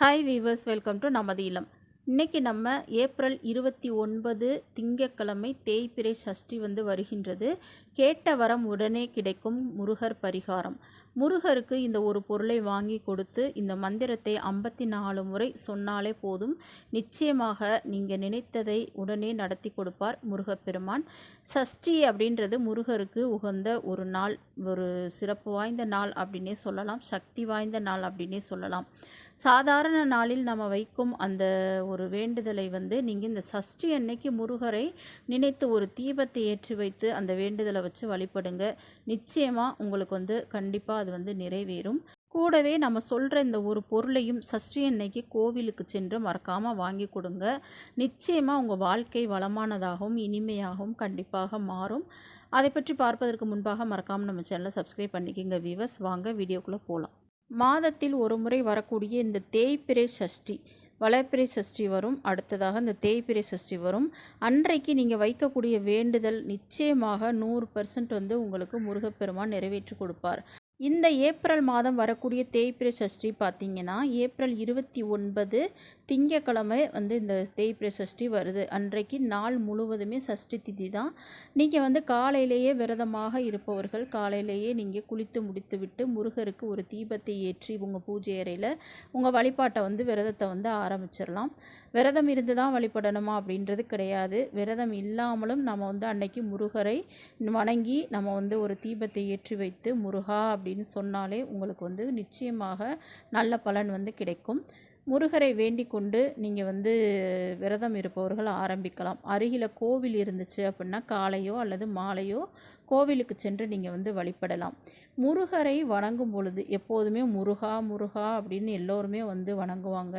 Hi viewers welcome to நமது இல்லம் இன்னைக்கு நம்ம ஏப்ரல் இருபத்தி ஒன்பது திங்கட்கிழமை தேய்பிரை சஷ்டி வந்து வருகின்றது. கேட்ட வரம் உடனே கிடைக்கும் முருகர் பரிகாரம். முருகருக்கு இந்த ஒரு பொருளை வாங்கி கொடுத்து இந்த மந்திரத்தை ஐம்பத்தி நாலு முறை சொன்னாலே போதும். நிச்சயமாக நீங்கள் நினைத்ததை உடனே நடத்தி கொடுப்பார் முருகப்பெருமான். சஷ்டி அப்படின்றது முருகருக்கு உகந்த ஒரு நாள் ஒரு சிறப்பு வாய்ந்த நாள் அப்படின்னே சொல்லலாம் சக்தி வாய்ந்த நாள் அப்படின்னே சொல்லலாம். சாதாரண நாளில் நம்ம வைக்கும் அந்த ஒரு வேண்டுதலை வந்து நீங்கள் இந்த சஷ்டி அன்னைக்கு முருகரை நினைத்து ஒரு தீபத்தை ஏற்றி வைத்து அந்த வேண்டுதலை வச்சு வழிபடுங்க. நிச்சயமாக உங்களுக்கு வந்து கண்டிப்பாக அது வந்து நிறைவேறும். கூடவே நம்ம சொல்கிற இந்த ஒரு பொருளையும் சஷ்டி அன்னைக்கு கோவிலுக்கு சென்று மறக்காமல் வாங்கி கொடுங்க. நிச்சயமாக உங்கள் வாழ்க்கை வளமானதாகவும் இனிமையாகவும் கண்டிப்பாக மாறும். அதை பற்றி பார்ப்பதற்கு முன்பாக மறக்காமல் நம்ம சேனலை சப்ஸ்கிரைப் பண்ணிக்கோங்க விவஸ் வாங்க வீடியோக்குள்ளே போகலாம் மாதத்தில் ஒரு முறை வரக்கூடிய இந்த தேய்பிரை சஷ்டி. வளர்ப்பிறை சஷ்டி வரும் அடுத்ததாக இந்த தேய்பிறை சஷ்டி வரும். அன்றைக்கு நீங்கள் வைக்கக்கூடிய வேண்டுதல் நிச்சயமாக நூறு பர்சன்ட் வந்து உங்களுக்கு முருகப்பெருமான் நிறைவேற்றி கொடுப்பார். இந்த ஏப்ரல் மாதம் வரக்கூடிய தேய்பிரை சஷ்டி பார்த்தீங்கன்னா ஏப்ரல் இருபத்தி ஒன்பது திங்கக்கிழமை வந்து இந்த தேய்பிரை சஷ்டி வருது. அன்றைக்கு நாள் முழுவதுமே சஷ்டி திதி தான். நீங்கள் வந்து காலையிலேயே விரதமாக இருப்பவர்கள் காலையிலேயே நீங்கள் குளித்து முடித்து விட்டு முருகருக்கு ஒரு தீபத்தை ஏற்றி உங்கள் பூஜை அறையில் உங்கள் வழிபாட்டை வந்து விரதத்தை வந்து ஆரம்பிச்சிடலாம். விரதம் இருந்து தான் வழிபடணுமா அப்படின்றது கிடையாது. விரதம் இல்லாமலும் நம்ம வந்து அன்னைக்கு முருகரை வணங்கி நம்ம வந்து ஒரு தீபத்தை ஏற்றி வைத்து முருகா அப்படின்னு சொன்னாலே உங்களுக்கு வந்து நிச்சயமாக நல்ல பலன் வந்து கிடைக்கும். முருகரை வேண்டிக் கொண்டு நீங்கள் வந்து விரதம் இருப்பவர்கள் ஆரம்பிக்கலாம். அருகில் கோவில் இருந்துச்சு அப்படின்னா காலையோ அல்லது மாலையோ கோவிலுக்கு சென்று நீங்கள் வந்து வழிபடலாம். முருகரை வணங்கும் பொழுது எப்போதுமே முருகா முருகா அப்படின்னு எல்லோருமே வந்து வணங்குவாங்க.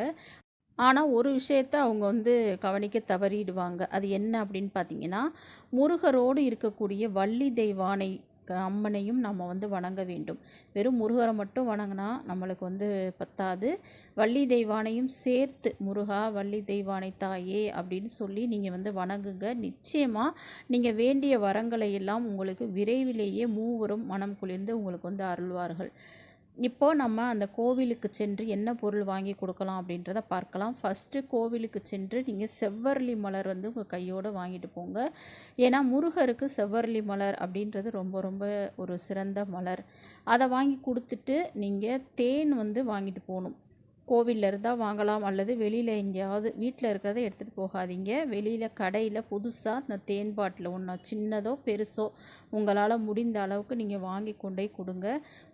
ஆனால் ஒரு விஷயத்த அவங்க வந்து கவனிக்க தவறிடுவாங்க. அது என்ன அப்படின்னு பார்த்தீங்கன்னா முருகரோடு இருக்கக்கூடிய வள்ளி தெய்வானை க- அம்மனையும் நம்ம வந்து வணங்க வேண்டும். வெறும் முருகரை மட்டும் வணங்கினா நம்மளுக்கு வந்து பத்தாது. வள்ளி தெய்வானையும் சேர்த்து முருகா வள்ளி தெய்வானை தாயே அப்படின்னு சொல்லி நீங்கள் வந்து வணங்குங்க. நிச்சயமாக நீங்கள் வேண்டிய வரங்களை எல்லாம் உங்களுக்கு விரைவிலேயே மூவரும் மனம் குளிர்ந்து உங்களுக்கு வந்து அருள்வார்கள். இப்போது நம்ம அந்த கோவிலுக்கு சென்று என்ன பொருள் வாங்கி கொடுக்கலாம் அப்படின்றத பார்க்கலாம். ஃபஸ்ட்டு கோவிலுக்கு சென்று நீங்கள் செவ்வரளி மலர் வந்து உங்கள் கையோடு வாங்கிட்டு போங்க. ஏன்னா முருகருக்கு செவ்வரளி மலர் அப்படின்றது ரொம்ப ரொம்ப ஒரு சிறந்த மலர். அதை வாங்கி கொடுத்துட்டு நீங்கள் தேன் வந்து வாங்கிட்டு போகணும். கோவிலில் இருந்தால் வாங்கலாம் அல்லது வெளியில் எங்கேயாவது வீட்டில் இருக்கிறத எடுத்துகிட்டு போகாதீங்க. வெளியில் கடையில் புதுசாக இந்த தேன் பாட்டில் ஒன்று சின்னதோ பெருசோ உங்களால் முடிந்த அளவுக்கு நீங்கள் வாங்கி கொண்டு போய் கொடுங்க.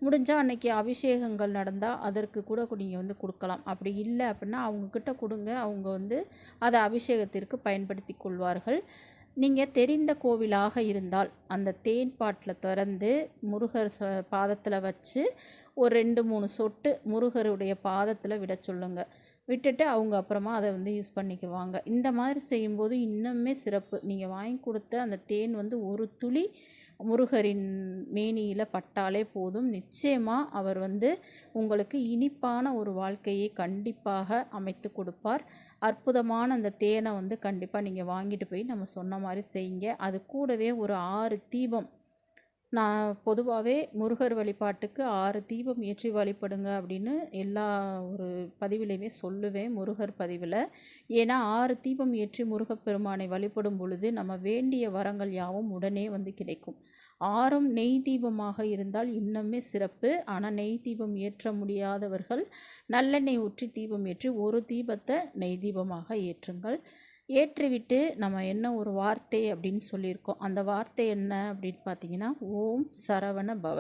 முடிஞ்சால் அன்னைக்கு அபிஷேகங்கள் நடந்தால் அதற்கு கூட நீங்கள் வந்து கொடுக்கலாம். அப்படி இல்லை அப்படின்னா அவங்கக்கிட்ட கொடுங்க. அவங்க வந்து அதை அபிஷேகத்திற்கு பயன்படுத்தி கொள்வார்கள். நீங்கள் தெரிந்த கோவிலாக இருந்தால் அந்த தேன் பாட்டில் திறந்து முருகர் ச பாதத்தில் வச்சு ஒரு ரெண்டு மூணு சொட்டு முருகருடைய பாதத்தில் விட சொல்லுங்கள் விட்டுட்டு அவங்க அப்புறமா அதை வந்து யூஸ் பண்ணிக்குவாங்க. இந்த மாதிரி செய்யும்போது இன்னுமே சிறப்பு. நீங்கள் வாங்கி கொடுத்த அந்த தேன் வந்து ஒரு துளி முருகரின் மேனியில் பட்டாலே போதும். நிச்சயமாக அவர் வந்து உங்களுக்கு இனிப்பான ஒரு வாழ்க்கையை கண்டிப்பாக அமைத்து கொடுப்பார். அற்புதமான அந்த தேனை வந்து கண்டிப்பாக நீங்கள் வாங்கிட்டு போய் நம்ம சொன்ன மாதிரி செய்யுங்க. அது கூடவே ஒரு ஆறு தீபம் நான் பொதுவாகவே முருகர் வழிபாட்டுக்கு ஆறு தீபம் ஏற்றி வழிபடுங்க அப்படின்னு எல்லா ஒரு பதிவிலையுமே சொல்லுவேன் முருகர் பதிவில். ஏன்னா ஆறு தீபம் ஏற்றி முருகப்பெருமானை வழிபடும் பொழுது நம்ம வேண்டிய வரங்கள் யாவும் உடனே வந்து கிடைக்கும். ஆறும் நெய் தீபமாக இருந்தால் இன்னுமே சிறப்பு. ஆனால் நெய் தீபம் ஏற்ற முடியாதவர்கள் நல்லெண்ணெய் ஊற்றி தீபம் ஏற்றி ஒரு தீபத்தை நெய் தீபமாக ஏற்றுங்கள். ஏற்றிவிட்டு நம்ம என்ன ஒரு வார்த்தை அப்படின்னு சொல்லியிருக்கோம். அந்த வார்த்தை என்ன அப்படின்னு பார்த்தீங்கன்னா ஓம் சரவண பவ.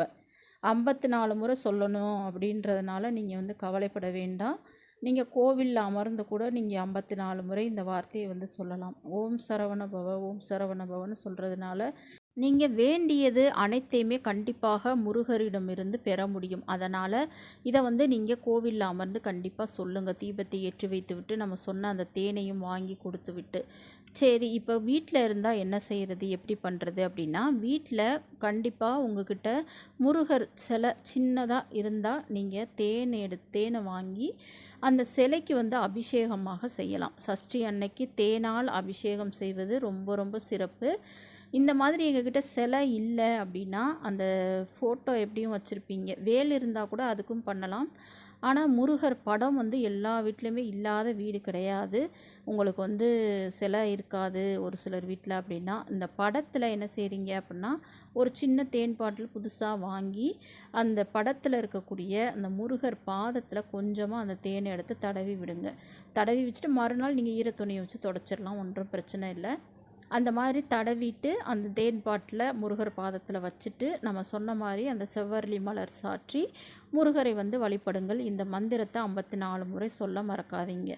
ஐம்பத்தி நாலு முறை சொல்லணும் அப்படின்றதுனால நீங்கள் வந்து கவலைப்பட வேண்டாம். நீங்கள் கோவிலில் அமர்ந்து கூட நீங்கள் ஐம்பத்தி நாலு முறை இந்த வார்த்தையை வந்து சொல்லலாம். ஓம் சரவண பவ ஓம் சரவண பவன்னு சொல்கிறதுனால நீங்கள் வேண்டியது அனைத்தையுமே கண்டிப்பாக முருகரிடமிருந்து பெற முடியும். அதனால் இதை வந்து நீங்கள் கோவிலில் அமர்ந்து கண்டிப்பாக சொல்லுங்கள் தீபத்தை ஏற்றி வைத்து விட்டு நம்ம சொன்ன அந்த தேனையும் வாங்கி கொடுத்து விட்டு. சரி இப்போ வீட்டில் இருந்தால் என்ன செய்கிறது எப்படி பண்ணுறது அப்படின்னா வீட்டில் கண்டிப்பாக உங்ககிட்ட முருகர் சிலை சின்னதாக இருந்தால் நீங்கள் தேன் எடு தேனை வாங்கி அந்த சிலைக்கு வந்து அபிஷேகமாக செய்யலாம். சஷ்டி அன்னைக்கு தேனால் அபிஷேகம் செய்வது ரொம்ப ரொம்ப சிறப்பு. இந்த மாதிரி எங்ககிட்ட சிலை இல்லை அப்படின்னா அந்த ஃபோட்டோ எப்படியும் வச்சுருப்பீங்க. வேல் இருந்தால் கூட அதுக்கும் பண்ணலாம். ஆனால் முருகர் படம் வந்து எல்லா வீட்லேயுமே இல்லாத வீடு கிடையாது. உங்களுக்கு வந்து சிலை இருக்காது ஒரு சிலர் வீட்டில் அப்படின்னா. இந்த படத்தில் என்ன செய்கிறீங்க அப்படின்னா ஒரு சின்ன தேன் பாட்டில் புதுசாக வாங்கி அந்த படத்தில் இருக்கக்கூடிய அந்த முருகர் பாதத்தில் கொஞ்சமாக அந்த தேனை எடுத்து தடவி விடுங்க. தடவி வச்சுட்டு மறுநாள் நீங்கள் ஈரத்துணியை வச்சு தொடச்சிடலாம் ஒன்றும் பிரச்சனை இல்லை. அந்த மாதிரி தடவிட்டு அந்த தேன் பாட்டில் முருகர் பாதத்தில் வச்சுட்டு நம்ம சொன்ன மாதிரி அந்த செவ்வரளி மலர் சாற்றி முருகரை வந்து வழிபடுங்கள். இந்த மந்திரத்தை ஐம்பத்தி நாலு முறை சொல்ல மறக்காதீங்க.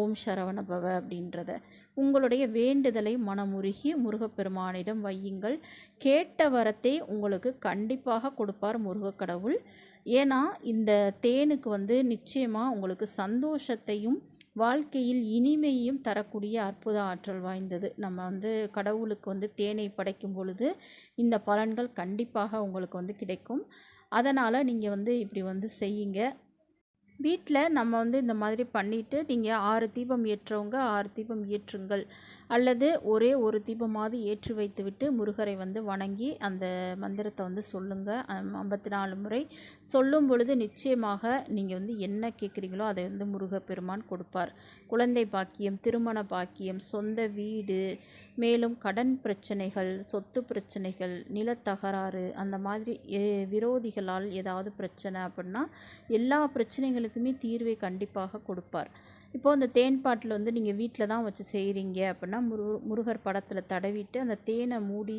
ஓம் சரவண பவ அப்படின்றத. உங்களுடைய வேண்டுதலை மனமுருகி முருகப்பெருமானிடம் வையுங்கள். கேட்ட வரத்தை உங்களுக்கு கண்டிப்பாக கொடுப்பார் முருகக்கடவுள். ஏன்னா இந்த தேனுக்கு வந்து நிச்சயமாக உங்களுக்கு சந்தோஷத்தையும் வாழ்க்கையில் இனிமையும் தரக்கூடிய அற்புத ஆற்றல் வாய்ந்தது. நம்ம வந்து கடவுளுக்கு வந்து தேனை படைக்கும் பொழுது இந்த பலன்கள் கண்டிப்பாக உங்களுக்கு வந்து கிடைக்கும். அதனால் நீங்கள் வந்து இப்படி வந்து செய்யுங்க. வீட்டில் நம்ம வந்து இந்த மாதிரி பண்ணிவிட்டு நீங்கள் ஆறு தீபம் ஏற்றவங்க ஆறு தீபம் ஏற்றுங்கள். அல்லது ஒரே ஒரு தீபமாவது ஏற்றி வைத்துவிட்டு முருகரை வந்து வணங்கி அந்த மந்திரத்தை வந்து சொல்லுங்கள் ஐம்பத்தி நாலு முறை சொல்லும் பொழுது நிச்சயமாக நீங்கள் வந்து என்ன கேட்குறீங்களோ அதை வந்து முருகப்பெருமான் கொடுப்பார். குழந்தை பாக்கியம் திருமண பாக்கியம் சொந்த வீடு மேலும் கடன் பிரச்சனைகள் சொத்து பிரச்சனைகள் நிலத்தகராறு அந்த மாதிரி விரோதிகளால் ஏதாவது பிரச்சனை அப்படின்னா எல்லா பிரச்சனைகளுக்குமே தீர்வை கண்டிப்பாக கொடுப்பார். இப்போது அந்த தேன் பாட்டில் வந்து நீங்கள் வீட்டில் தான் வச்சு செய்கிறீங்க அப்படின்னா முரு முருகர் படத்தில் தடவிட்டு அந்த தேனை மூடி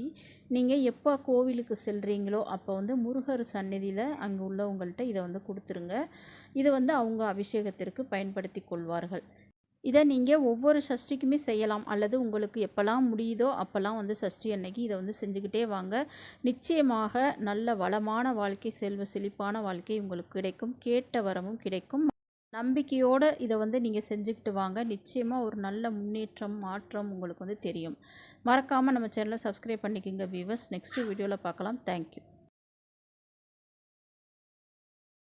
நீங்கள் எப்போ கோவிலுக்கு செல்கிறீங்களோ அப்போ வந்து முருகர் சந்நிதியில் அங்கே உள்ளவங்கள்ட்ட இதை வந்து கொடுத்துருங்க. இதை வந்து அவங்க அபிஷேகத்திற்கு பயன்படுத்தி கொள்வார்கள். இதை நீங்கள் ஒவ்வொரு சஷ்டிக்குமே செய்யலாம். அல்லது உங்களுக்கு எப்போல்லாம் முடியுதோ அப்போல்லாம் வந்து சஷ்டி அன்னைக்கு இதை வந்து செஞ்சுக்கிட்டே வாங்க. நிச்சயமாக நல்ல வளமான வாழ்க்கை செல்வ செழிப்பான வாழ்க்கை உங்களுக்கு கிடைக்கும். கேட்ட வரமும் கிடைக்கும். நம்பிக்கையோடு இதை வந்து நீங்கள் செஞ்சுக்கிட்டு வாங்க. நிச்சயமாக ஒரு நல்ல முன்னேற்றம் மாற்றம் உங்களுக்கு வந்து தெரியும். மறக்காமல் நம்ம சேனலை சப்ஸ்கிரைப் பண்ணிக்கோங்க வியூவர்ஸ் நெக்ஸ்ட் வீடியோவில் பார்க்கலாம். தேங்க்யூ